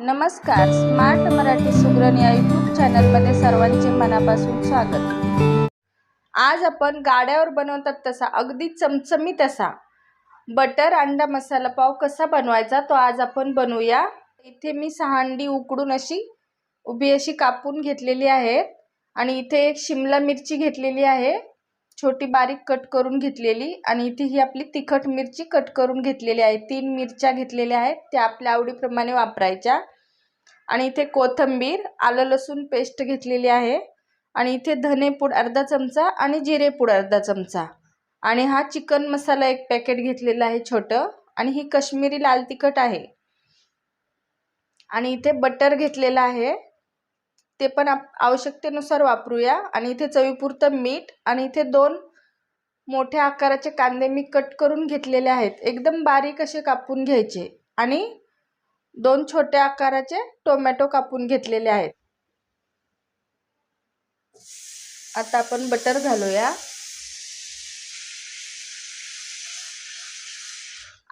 नमस्कार स्मार्ट मराठी सुग्रण या यूट्यूब चॅनलमध्ये सर्वांचे मनापासून स्वागत. आज आपण गाड्यावर बनवतात तसा अगदी चमचमीत असा. बटर अंडा मसाला पाव कसा बनवायचा तो आज आपण बनवूया. इथे मी सहा अंडी उकडून अशी उभी अशी कापून घेतलेली आहे आणि इथे एक शिमला मिरची घेतलेली आहे. छोटी बारीक कट करून घेतलेली आणि इथे ही आपली तिखट मिरची कट करून घेतलेली आहे. तीन मिरच्या घेतलेल्या आहेत. त्या आपल्या आवडीप्रमाणे वापरायच्या. आणि इथे कोथिंबीर आलं लसूण पेस्ट घेतलेली आहे. आणि इथे धनेपूड अर्धा चमचा आणि जिरेपूड अर्धा चमचा. आणि हा चिकन मसाला एक पॅकेट घेतलेला आहे छोटं. आणि ही कश्मीरी लाल तिखट आहे. आणि इथे बटर घेतलेलं आहे. ते पण आप आवश्यकतेनुसार वापरूया. आणि इथे चवीपुरतं मीठ आणि इथे दोन मोठ्या आकाराचे कांदे मी कट करून घेतलेले आहेत. एकदम बारीक असे कापून घ्यायचे आणि दोन छोट्या आकाराचे टोमॅटो कापून घेतलेले आहेत. आता आपण बटर घालूया.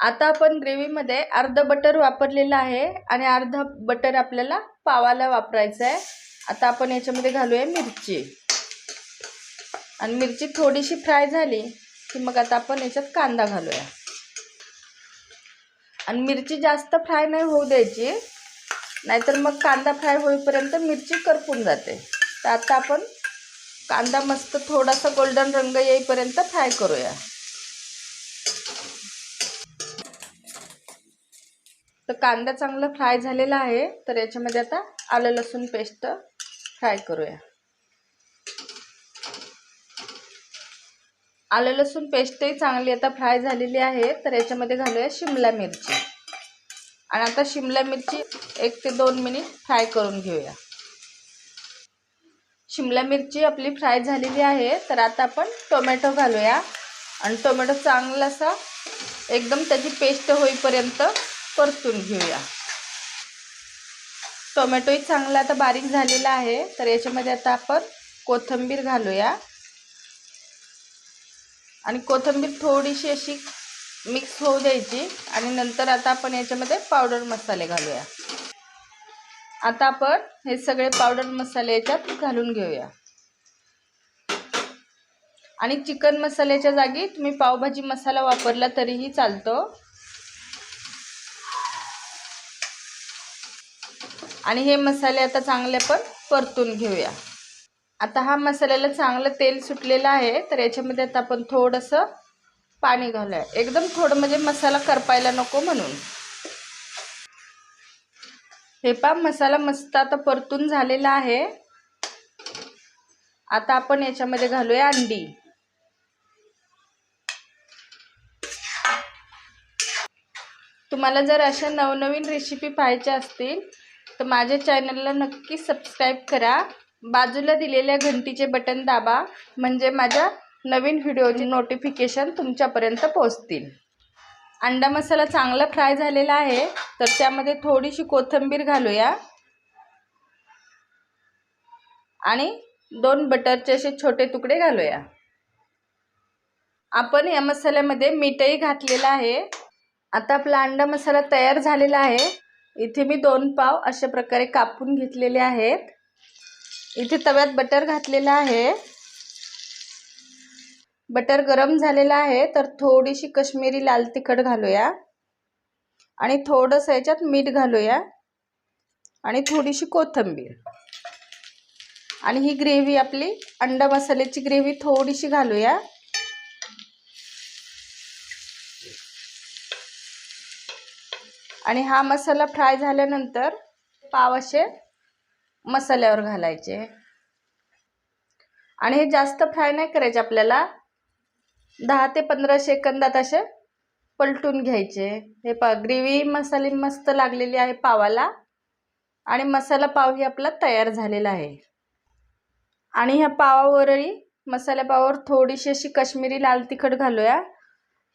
आता आपण ग्रेव्हीमध्ये अर्ध बटर वापरलेलं आहे आणि अर्ध बटर आपल्याला पावाला वापरायचं आहे. आता आपण याच्यामध्ये घालूया मिरची. आणि मिरची थोडीशी फ्राय झाली की मग आता आपण याच्यात कांदा घालूया. आणि मिरची जास्त फ्राय नाही होऊ द्यायची नाहीतर मग कांदा फ्राय होईपर्यंत मिरची करपून जाते. तर आता आपण कांदा मस्त थोडासा गोल्डन रंग येईपर्यंत फ्राय करूया. तर कांदा चांगला फ्राय झालेला आहे तर याच्यामध्ये आता आलं लसूण पेस्ट फ्राय करूया. आलं लसूण पेस्टही चांगली आता फ्राय झालेली आहे. तर याच्यामध्ये घालूया शिमला मिरची. आणि आता शिमला मिरची एक ते दोन मिनिट फ्राय करून घेऊया. शिमला मिरची आपली फ्राय झालेली आहे. तर आता आपण टोमॅटो घालूया. आणि टोमॅटो चांगलासा एकदम त्याची पेस्ट होईपर्यंत परतून घेऊया. टोमॅटोही चांगला आता बारीक झालेला आहे. तर याच्यामध्ये आता आपण कोथिंबीर घालूया. आणि कोथिंबीर थोडीशी अशी मिक्स होऊ द्यायची. आणि नंतर आता आपण याच्यामध्ये पावडर मसाले घालूया. आता आपण हे सगळे पावडर मसाले याच्यात घालून घेऊया. आणि चिकन मसाल्याच्या जागी तुम्ही पावभाजी मसाला वापरला तरीही चालतो. आणि हे मसाले आता चांगले पण परतून घेऊया. आता हा मसाल्याला चांगलं तेल सुटलेलं आहे तर याच्यामध्ये आता आपण थोडंसं पाणी घालूया. एकदम थोडं म्हणजे मसाला करपायला नको म्हणून. हे पा मसाला मस्त आता परतून झालेला आहे. आता आपण याच्यामध्ये घालूया अंडी. तुम्हाला जर अशा नवनवीन रेसिपी पाहायच्या असतील तर माझ्या चॅनलला नक्की सबस्क्राईब करा. बाजूला दिलेल्या घंटीचे बटन दाबा म्हणजे माझ्या नवीन व्हिडिओचे नोटिफिकेशन तुमच्यापर्यंत पोहोचतील. अंडा मसाला चांगला फ्राय झालेला आहे तर त्यामध्ये थोडीशी कोथिंबीर घालूया. आणि दोन बटरचे असे छोटे तुकडे घालूया. आपण या मसाल्यामध्ये मीठही घातलेलं आहे. आता आपला अंडा मसाला तयार झालेला आहे. इथे मी दोन पाव अशा प्रकारे कापून घेतलेले आहेत. इथे तव्यात बटर घातलेलं आहे. बटर गरम झालेलं आहे तर थोडीशी कश्मीरी लाल तिखट घालूया. आणि थोडंसं याच्यात मीठ घालूया. आणि थोडीशी कोथिंबीर. आणि ही ग्रेव्ही आपली अंडा मसाल्याची ग्रेव्ही थोडीशी घालूया. आणि हा मसाला फ्राय झाल्यानंतर पाव असे मसाल्यावर घालायचे. आणि हे जास्त फ्राय नाही करायचे आपल्याला दहा ते पंधरा सेकंदात असे पलटून घ्यायचे. हे पा ग्रेव्ही मसाले मस्त लागलेली आहे पावाला. आणि मसाला पाव ही आपला तयार झालेला आहे. आणि ह्या पावावरही मसाल्या पावावर थोडीशी अशी कश्मीरी लाल तिखट घालूया.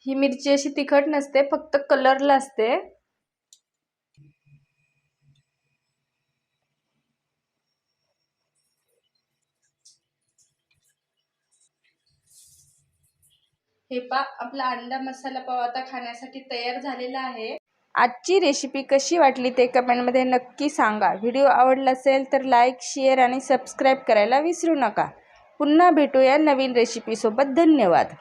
ही मिरची अशी तिखट नसते फक्त कलरला असते. हे पा आपला अंडा मसाला पाव आता खाण्यासाठी तयार झालेला आहे. आजची रेसिपी कशी वाटली ते कमेंटमध्ये नक्की सांगा. व्हिडिओ आवडला असेल तर लाईक शेअर आणि सबस्क्राईब करायला विसरू नका. पुन्हा भेटूया नवीन रेसिपीसोबत धन्यवाद.